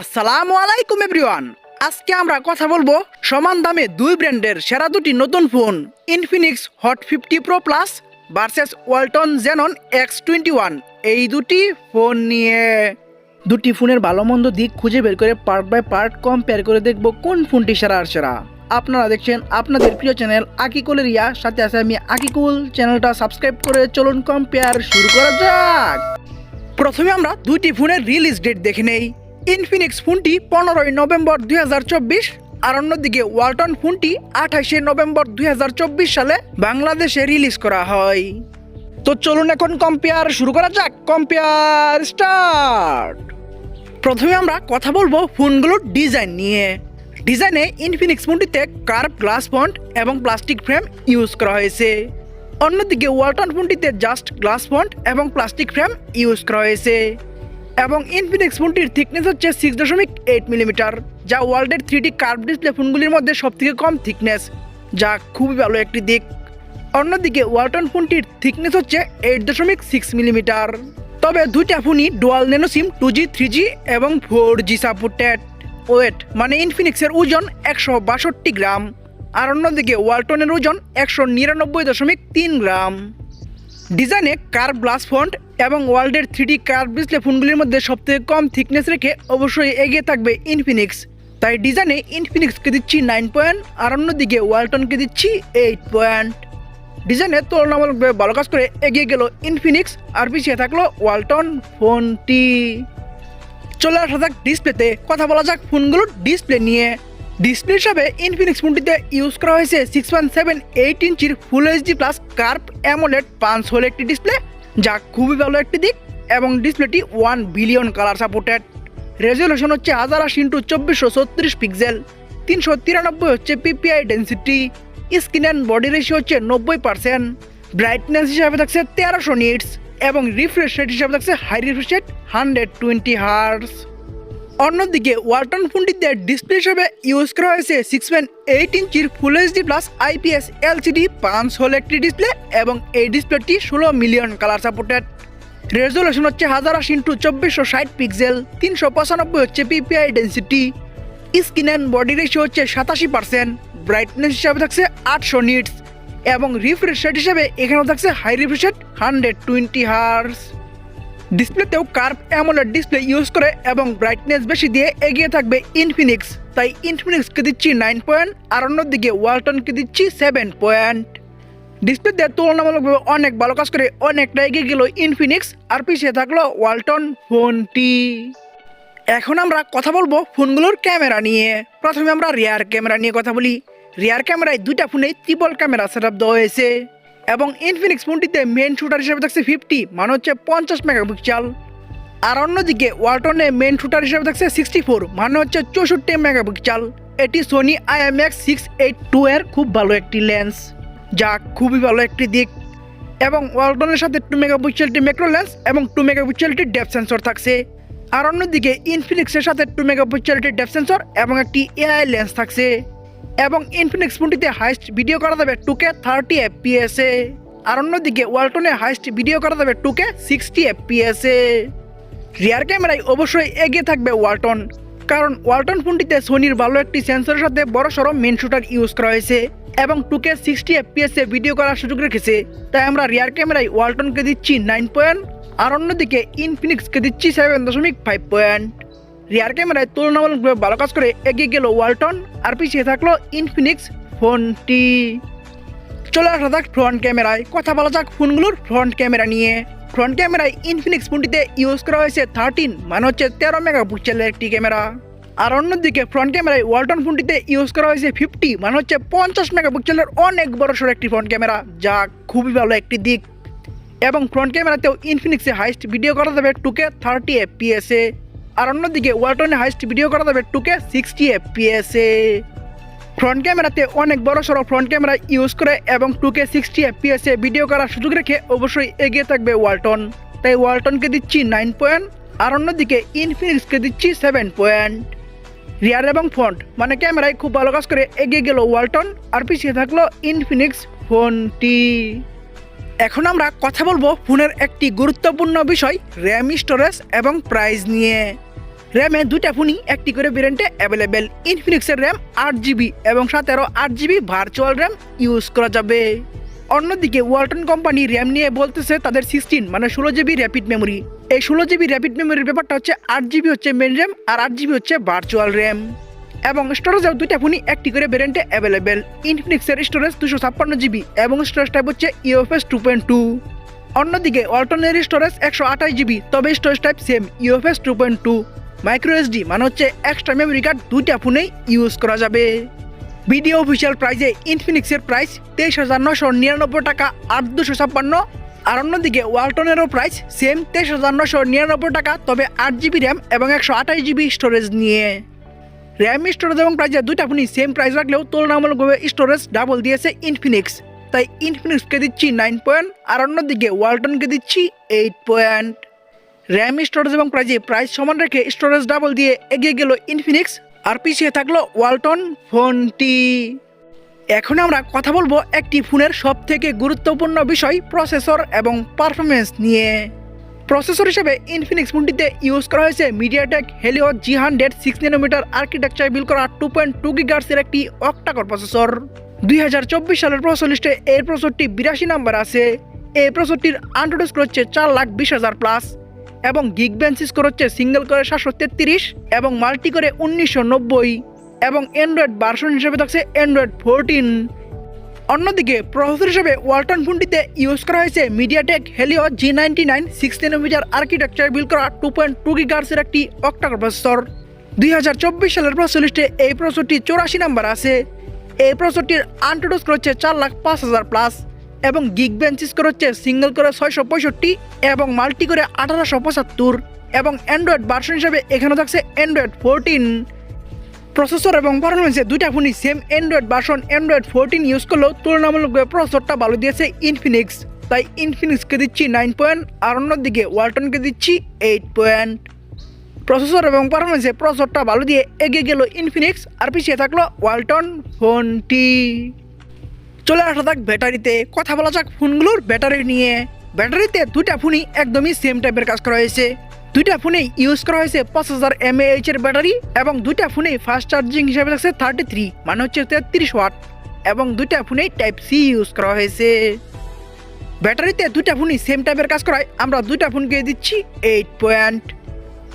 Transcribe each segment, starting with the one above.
আসসালামু আলাইকুম, এভরিওয়ান। আজকে আমরা কথা বলব সমান দামে দুই ব্র্যান্ডের সেরা দুটি নতুন phone Infinix hot fifty pro plus versus Walton Xenon X twenty one এই দুটি ফোন নিয়ে। দুটি ফোনের ভালো মন্দ দিক খুঁজে বের করে পার্ট বাই পার্ট কম্পেয়ার করে দেখব কোন ফোনটি সেরা আর সেরা। আপনারা দেখছেন আপনাদের প্রিয় চ্যানেল আকিকুলের ইয়া সাথে আছে আমি আকিকুল। চ্যানেলটা সাবস্ক্রাইব করে চলুন কম্পেয়ার শুরু করা যাক। প্রথমে আমরা দুইটি ফোনের রিলিজ ডেট দেখে নেই। ইনফিনিক্স ফোনটি পনেরোই নভেম্বর দু হাজার চব্বিশ, আর অন্যদিকে ওয়ালটন ফোনটি আঠাশে নভেম্বর দু হাজার চব্বিশ সালে বাংলাদেশে রিলিজ করা হয়। তো চলুন এখন কম্পেয়ার শুরু করা যাক। কম্পেয়ার স্টার্ট প্রথমে আমরা কথা বলব ফোনগুলোর ডিজাইন নিয়ে। ডিজাইনে ইনফিনিক্স ফোনটিতে কার্ভ, গ্লাস ফন্ট এবং প্লাস্টিক ফ্রেম ইউজ করা হয়েছে। অন্যদিকে ওয়ালটন ফোনটিতে জাস্ট গ্লাস ফন্ট এবং প্লাস্টিক ফ্রেম ইউজ করা হয়েছে। এবং ইনফিনিক্স ফোনটির থিকনেস হচ্ছে সিক্স দশমিক এইট মিলিমিটার যা ওয়ার্ল্ডের থ্রিটি কার্ভ ডিসপ্লে ফোনগুলির মধ্যে সবথেকে কম থিকনেস যা খুবই ভালো একটি দিক। অন্যদিকে ওয়ালটন ফোনটির থিকনেস হচ্ছে এইট দশমিক সিক্স মিলিমিটার তবে দুইটা ফোনই dual nano SIM two G three G এবং ফোর জি সাপোর্টেড ওয়েট মানে ইনফিনিক্সের ওজন একশো বাষট্টি গ্রাম, আর অন্যদিকে ওয়ালটনের ওজন একশো নিরানব্বই দশমিক তিন গ্রাম। ডিজাইনে কার্ভ গ্লাস ফন্ট এবং ওয়ার্ল্ডের থ্রিডি কার্ভ ডিসপ্লে ফোনগুলির মধ্যে সবথেকে কম থিকনেস রেখে অবশ্যই এগিয়ে থাকবে ইনফিনিক্স তাই ডিজাইনে ইনফিনিক্সকে দিচ্ছি নাইন পয়েন্ট আর অন্যদিকে ওয়ালটনকে দিচ্ছি এইট পয়েন্ট ডিজাইনে তুলনামূলকভাবে ভালো কাজ করে এগিয়ে গেল ইনফিনিক্স আর পিছিয়ে থাকল ওয়ালটন ফোনটি চলে আসা যাক ডিসপ্লেতে। কথা বলা যাক ফোনগুলোর ডিসপ্লে নিয়ে। ডিসপ্লে হিসাবে ইনফিনিক্স ফোনটিতে ইউজ করা হয়েছে সিক্স পয়েন্ট সেভেন এইট ইঞ্চির full HD plus curve AMOLED পাঁচ হল একটি ডিসপ্লে যা খুবই ভালো একটি দিক এবং ডিসপ্লেটি one billion colour supported resolution হচ্ছে হাজার আশি ইন্টু চব্বিশশো ছত্রিশ পিক্সেল তিনশো তিরানব্বই হচ্ছে PPI density screen and body ratio হচ্ছে নব্বই পার্সেন্ট ব্রাইটনেস হিসাবে থাকছে তেরোশো নিটস এবং রিফ্রেশ রেট হিসাবে থাকছে high refresh rate hundred twenty hertz অন্যদিকে ওয়ালটন ফোনটিতে ডিসপ্লে হিসেবে ইউজ করা হয়েছে সিক্স পয়েন্ট এইট ইঞ্চির full HD plus IPS LCD পাঁচ হল একটি ডিসপ্লে এবং এই ডিসপ্লেটি ষোলো মিলিয়ন কালার সাপোর্টেড রেজলিউশন হচ্ছে হাজার আশি ইন্টু চব্বিশশো ষাট পিক্সেল তিনশো পঁচানব্বই হচ্ছে PPI density screen and body ratio হচ্ছে সাতাশি পার্সেন্ট ব্রাইটনেস হিসাবে থাকছে আটশো নিটস এবং রিফ্রেশ রেট হিসেবে এখানেও থাকছে high refresh rate hundred twenty hertz ডিসপ্লেতেও curve AMOLED display use করে এবং ব্রাইটনেস বেশি দিয়ে এগিয়ে থাকবে ইনফিনিক্স তাই ইনফিনিক্সকে দিচ্ছি নাইন পয়েন্ট আর অন্যদিকে ওয়ালটনকে দিচ্ছি সেভেন পয়েন্ট ডিসপ্লেতে তুলনামূলকভাবে অনেক ভালো কাজ করে অনেকটা এগিয়ে গেল ইনফিনিক্স আর পিছিয়ে থাকল ওয়ালটন ফোনটি। এখন আমরা কথা বলব ফোনগুলোর ক্যামেরা নিয়ে। প্রথমে আমরা রিয়ার ক্যামেরা নিয়ে কথা বলি। রিয়ার ক্যামেরায় দুইটা ফোনে ত্রিপল ক্যামেরা সেট আপ দেওয়া হয়েছে। এবং ইনফিনিক্স ফোনটিতে মেন শুটার হিসেবে থাকছে ফিফটি মানে হচ্ছে পঞ্চাশ মেগাপিক্সেল আর অন্যদিকে ওয়ালটনে মেন শুটার হিসেবে থাকছে সিক্সটি ফোর মানে হচ্ছে চৌষট্টি মেগাপিক্সেল এটি Sony IMX six eight two এর খুব ভালো একটি লেন্স যা খুবই ভালো একটি দিক। এবং ওয়ালটনের সাথে টু মেগাপিক্সেলটি ম্যাক্রো লেন্স এবং টু মেগাপিক্সেলটি ডেপ সেন্সর থাকছে। আর অন্যদিকে ইনফিনিক্সের সাথে টু মেগাপিক্সেলটি ডেপ সেন্সর এবং একটি এআই লেন্স থাকছে। এবং ইনফিনিক্স ফোনটিতে হাইস্ট ভিডিও করা যাবে টুকে থার্টি এফপিএসে আর অন্যদিকে ওয়ালটনে হাইস্ট ভিডিও করা যাবে টুকে সিক্সটি এফপিএসে রিয়ার ক্যামেরায় অবশ্যই এগিয়ে থাকবে ওয়ালটন কারণ ওয়ালটন ফোনটিতে সোনির ভালো একটি সেন্সরের সাথে বড় সড়ো মেন শুটার ইউজ করা হয়েছে, এবং টুকে সিক্সটি এফপিএসে ভিডিও করার সুযোগ রেখেছে। তাই আমরা রিয়ার ক্যামেরায় ওয়ালটনকে দিচ্ছি নাইন পয়েন্ট আর অন্যদিকে ইনফিনিক্সকে দিচ্ছি সেভেন দশমিক ফাইভ পয়েন্ট রিয়ার ক্যামেরায় তুলনামূলকভাবে ভালো কাজ করে এগিয়ে গেল ওয়ালটন, আর পিছিয়ে থাকল ইনফিনিক্স ফোনটি। চলে আসা যাক ফ্রন্ট ক্যামেরায় কথা বলা যাক ফোনগুলোর ফ্রন্ট ক্যামেরা নিয়ে। ফ্রন্ট ক্যামেরায় ইনফিনিক্স ফোনটিতে ইউজ করা হয়েছে থার্টিন মানে হচ্ছে তেরো মেগাপিক্সেলের একটি ক্যামেরা আর অন্যদিকে ফ্রন্ট ক্যামেরায় ওয়ালটন ফোনটিতে ইউজ করা হয়েছে ফিফটি মানে হচ্ছে পঞ্চাশ মেগাপিক্সেলের অনেক বড় সড়ো একটি ফ্রন্ট ক্যামেরা যা খুবই ভালো একটি দিক। এবং ফ্রন্ট ক্যামেরাতেও ইনফিনিক্সে হাইস্ট ভিডিও করা যাবে টুকে থার্টি এফপিএসে আর অন্যদিকে ওয়ালটনে হাইস্ট ভিডিও করা যাবে টুকে সিক্সটি এফপিএসে ফ্রন্ট ক্যামেরাতে অনেক বড় সড়ো ফ্রন্ট ক্যামেরা ইউজ করে এবং টুকে সিক্সটি এফপিএসে ভিডিও করার সুযোগ রেখে অবশ্যই এগিয়ে থাকবে ওয়ালটন। তাই ওয়ালটনকে দিচ্ছি নাইন পয়েন্ট আর অন্যদিকে ইনফিনিক্সকে দিচ্ছি সেভেন পয়েন্ট রিয়ার এবং ফ্রন্ট মানে ক্যামেরায় খুব ভালো কাজ করে এগিয়ে গেল ওয়ালটন, আর পিছিয়ে থাকল ইনফিনিক্স ফোনটি এখন আমরা কথা বলব ফোনের একটি গুরুত্বপূর্ণ বিষয় র্যাম স্টোরেজ এবং প্রাইস নিয়ে। র্যামে দুটা ফোনই একটি করে ভেরিয়েন্টে অ্যাভেলেবেল ইনফিনিক্সের র্যাম আট জিবি এবং সাতেরো আট জিবি ভার্চুয়াল র্যাম ইউজ করা যাবে। অন্যদিকে ওয়ালটন কোম্পানি র্যাম নিয়ে বলতেছে তাদের সিক্সটিন মানে ষোলো জিবি র্যাপিড মেমোরি এই ষোলো জিবি র্যাপিড মেমোরির ব্যাপারটা হচ্ছে আট জিবি হচ্ছে মেন র্যাম আর আট জিবি হচ্ছে ভার্চুয়াল র্যাম এবং স্টোরেজেও দুইটা ফোনই একটি করে ভেরিয়েন্টে অ্যাভেলেবেল ইনফিনিক্সের স্টোরেজ দুশো ছাপ্পান্ন জিবি এবং স্টোরেজ টাইপ হচ্ছে ইউএফএস টু পয়েন্ট টু অন্যদিকে অল্টনের স্টোরেজ একশো আঠাশ জিবি তবে storage type same UFS two point two micro SD মানে হচ্ছে এক্সট্রা মেমোরি কার্ড দুইটা ফোনেই ইউজ করা যাবে। ভিডিও অফিসিয়াল প্রাইসে ইনফিনিক্সের প্রাইস তেইশ হাজার নশো নিরানব্বই টাকা আট দুশো ছাপ্পান্ন। আর অন্যদিকে ওয়ালটনেরও প্রাইস সেম তেইশ হাজার নশো নিরানব্বই টাকা, তবে আট জিবি র্যাম এবং একশো আঠাশ জিবি স্টোরেজ নিয়ে। র্যাম স্টোরেজ এবং প্রাইসে দুইটা ফোনই সেম প্রাইস রাখলেও তুলনামূলকভাবে স্টোরেজ ডাবল দিয়েছে ইনফিনিক্স তাই ইনফিনিক্সকে দিচ্ছি নাইন পয়েন্ট আর অন্যদিকে ওয়ালটনকে দিচ্ছি এইট পয়েন্ট র্যাম স্টোরেজ এবং প্রাইজে প্রাইস সমান রেখে স্টোরেজ ডাবল দিয়ে এগিয়ে গেল ইনফিনিক্স আর পিছিয়ে থাকল ওয়ালটন ফোনটি এখন আমরা কথা বলব একটি ফোনের সব থেকে গুরুত্বপূর্ণ বিষয় প্রসেসর এবং পারফরমেন্স নিয়ে। প্রসেসর হিসেবে ইনফিনিক্স ফোনটিতে ইউজ করা হয়েছে MediaTek Helio G hundred six nanometer architecture build করা টু পয়েন্ট টু গিগার্সের একটি অক্টাকর প্রসেসর দুই হাজার চব্বিশ সালের প্রসেসর লিস্টে এই প্রসেসরটি বিরাশি নাম্বার আছে। এই প্রসেসরটির আন্ড্রয়েড স্কোর হচ্ছে চার লাখ বিশ হাজার প্লাস এবং গিগ ব্যান্স স্কোর হচ্ছে সিঙ্গেল করে সাতশো তেত্রিশ এবং মাল্টি করে উনিশশো নব্বই এবং অ্যান্ড্রয়েড ভার্সন হিসেবে থাকছে অ্যান্ড্রয়েড ফোরটিন অন্যদিকে প্রসেসর হিসেবে ওয়ালটন ফোনটিতে ইউজ করা হয়েছে MediaTek Helio G ninety nine six nanometer architecture build করা টু পয়েন্ট টু গিগার্সের একটি অক্টাকর প্রসেসর দুই হাজার চব্বিশ সালের প্রসেসর লিস্টে এই প্রসেসরটি চৌরাশি নাম্বার আছে। এই প্রসেসরটির আন্টোডোস হচ্ছে চার লাখ পাঁচ হাজার প্লাস এবং গিগ বেঞ্চিস করে হচ্ছে সিঙ্গেল করে ছয়শো পঁয়ষট্টি এবং মাল্টি করে আঠারোশো পঁচাত্তর এবং অ্যান্ড্রয়েড ভার্সন হিসেবে এখানে থাকছে অ্যান্ড্রয়েড ফোরটিন প্রসেসর এবং পারফরমেন্সে দুইটা ফোনই same Android version Android fourteen use করলেও তুলনামূলকভাবে প্রসেসরটা ভালো দিয়েছে ইনফিনিক্স তাই ইনফিনিক্সকে দিচ্ছি নাইন পয়েন্ট আর অন্যদিকে ওয়ালটনকে দিচ্ছি এইট পয়েন্ট প্রসেসর এবং পারফরমেন্সে প্রসেসরটা ভালো দিয়ে এগিয়ে গেল ইনফিনিক্স আর পিছিয়ে থাকল ওয়ালটন ফোনটি চলে আসা যাক ব্যাটারিতে। কথা বলা যাক ফোনগুলোর ব্যাটারি নিয়ে। ব্যাটারিতে দুইটা ফোনই একদমই সেম টাইপের কাজ করা হয়েছে। দুইটা ফোনেই ইউজ করা হয়েছে পাঁচ হাজার এমএএইচ এর ব্যাটারি এবং দুইটা ফোনেই ফাস্ট চার্জিং হিসেবে থাকছে থার্টি থ্রি মানে হচ্ছে তেত্রিশ ওয়াট এবং দুইটা ফোনেই টাইপ সি ইউজ করা হয়েছে। ব্যাটারিতে দুইটা ফোনই সেম টাইপের কাজ করায়। আমরা দুইটা ফোনকে দিচ্ছি এইট পয়েন্ট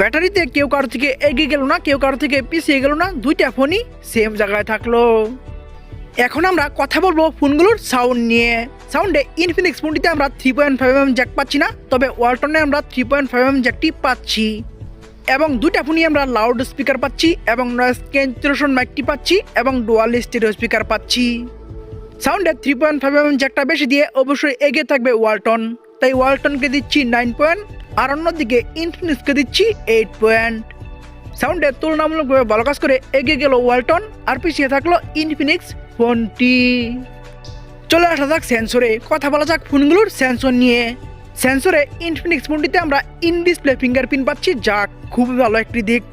ব্যাটারিতে কেউ কারও থেকে এগিয়ে গেল না, কেউ কারও থেকে পিছিয়ে গেল না, দুইটা ফোনই সেম জায়গায় থাকল। এখন আমরা কথা বলব ফোনগুলোর সাউন্ড নিয়ে। সাউন্ডে ইনফিনিক্স ফোনটিতে আমরা three point five M jack পাচ্ছি না, তবে ওয়ালটনে আমরা থ্রি পয়েন্ট ফাইভ এম জ্যাকটি পাচ্ছি। এবং দুইটা ফোনই আমরা লাউড স্পিকার পাচ্ছি এবং নয়েজ ক্যান্সেলেশন মাইকটি পাচ্ছি এবং ডুয়াল স্টিরিও স্পিকার পাচ্ছি। সাউন্ডে থ্রি পয়েন্ট ফাইভ এম জ্যাকটা বেশি দিয়ে অবশ্যই এগিয়ে থাকবে ওয়ালটন তাই ওয়ালটনকে দিচ্ছি নাইন পয়েন্ট আর অন্যদিকে ইনফিনিক্সকে দিচ্ছি এইট পয়েন্ট সাউন্ডের তুলনামূলকভাবে ভালো কাজ করে এগিয়ে গেল ওয়ালটন আর পিছিয়ে থাকল ইনফিনিক্স ফোনটি। চলে আসা যাক সেন্সরে কথা বলা যাক ফোনগুলোর সেন্সর নিয়ে। সেন্সরে ইনফিনিক্স ফোনটিতে আমরা ইন ডিসপ্লে ফিঙ্গারপ্রিন্ট পাচ্ছি, যা খুবই ভালো একটি দিক।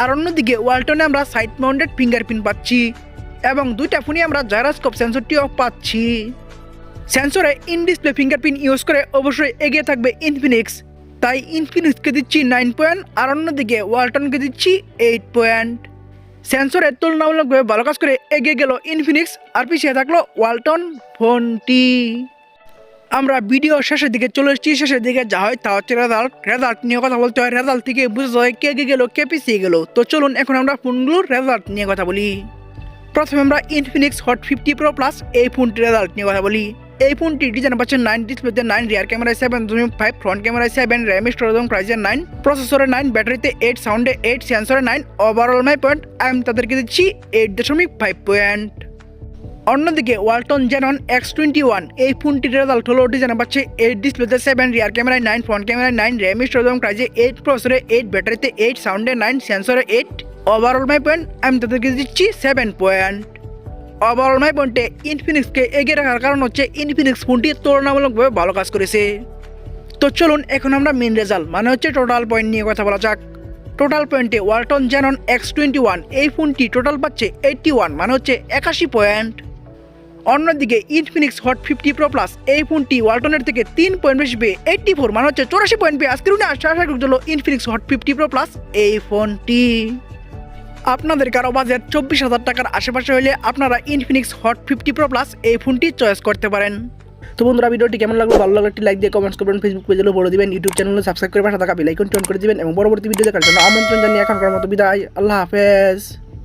আর অন্যদিকে ওয়ালটনে আমরা সাইড মাউন্টেড ফিঙ্গারপ্রিন্ট পাচ্ছি। এবং দুইটা ফোনই আমরা জাইরোস্কোপ সেন্সরটিও পাচ্ছি। সেন্সরে ইন ডিসপ্লে ফিঙ্গারপ্রিন্ট ইউজ করে অবশ্যই এগিয়ে থাকবে ইনফিনিক্স তাই ইনফিনিক্সকে দিচ্ছি নাইন পয়েন্ট আর অন্যদিকে ওয়ালটনকে দিচ্ছি এইট পয়েন্ট সেন্সরের তুলনামূলকভাবে ভালো কাজ করে এগিয়ে গেল ইনফিনিক্স আর পিছিয়ে থাকল ওয়ালটন ফোনটি আমরা ভিডিও শেষের দিকে চলে এসেছি, শেষের দিকে যা হয় তা হচ্ছে রেজাল্ট রেজাল্ট নিয়ে কথা বলতে হয় রেজাল্ট থেকে বুঝতে হয় কে এগিয়ে গেলো, কে পিছিয়ে গেলো। তো চলুন এখন আমরা ফোনগুলোর রেজাল্ট নিয়ে কথা বলি। প্রথমে আমরা Infinix hot fifty pro plus এই ফোনটির রেজাল্ট নিয়ে কথা বলি। এই ফোনটি ডিজাইন পাচ্ছেন নাইন ডিসপ্লেতে নাইন রিয়ার ক্যামেরায় সেভেন দশমিক ফাইভ ফ্রন্ট ক্যামেরায় সেভেন র্যাম স্টোরেজ এবং প্রাইসের নাইন প্রসেসরে নাইন ব্যাটারিতে এইট সাউন্ডে এইট সেন্সরে নাইন ওভারঅল মাই পয়েন্ট আমি তাদেরকে দিচ্ছি এইট দশমিক ফাইভ পয়েন্ট অন্যদিকে Walton Xenon X twenty one এই ফোনটির রেজাল্ট হলো ডিজাইন পাচ্ছে এইট ডিসপ্লেতে সেভেন রিয়ার ক্যামেরায় নাইন ফ্রন্ট ক্যামেরায় নাইন র্যাম স্টোরেজ এবং প্রাইসে এইট প্রসেসরে এইট ব্যাটারিতে এইট সাউন্ডে নাইন সেন্সরে এইট ওভারঅল মাই পয়েন্ট আমি তাদেরকে দিচ্ছি সেভেন পয়েন্ট ওভারঅল মাই পয়েন্টে ইনফিনিক্সকে এগিয়ে রাখার কারণ হচ্ছে ইনফিনিক্স ফোনটি তুলনামূলকভাবে ভালো কাজ করেছে। তো চলুন, এখন আমরা মেন রেজাল্ট মানে হচ্ছে টোটাল পয়েন্ট নিয়ে কথা বলা যাক। টোটাল পয়েন্টে Walton Xenon X twenty one এই ফোনটি টোটাল পাচ্ছে এইটটি ওয়ান মানে হচ্ছে একাশি পয়েন্ট অন্যদিকে Infinix hot fifty pro plus এই ফোনটি ওয়ালটনের থেকে তিন পয়েন্ট বেশি পেয়ে এইটটি ফোর মানে হচ্ছে চৌরাশি পয়েন্ট পেয়ে আজকের আশা আশা করছিল Infinix hot fifty pro plus এই ফোনটি আপনাদের কারও বাজেট চব্বিশ হাজার টাকার আশেপাশে হলে আপনারা Infinix hot fifty pro plus এই ফোনটি চয়েস করতে পারেন। তো বন্ধুরা, ভিডিওটি কেমন লাগল? ভালো লাগল একটি লাইক দিয়ে কমেন্টস করবেন ফেসবুক পেজে বলে দিবেন ইউটিউব চ্যানেলে সাবস্ক্রাইব করে পাশে থাকা বেলাইকন টন করে দিবেন, এবং পরবর্তী ভিডিও দেখার জন্য আমন্ত্রণ জানিয়ে এখনকার মতো বিদায়। আল্লাহ হাফেজ।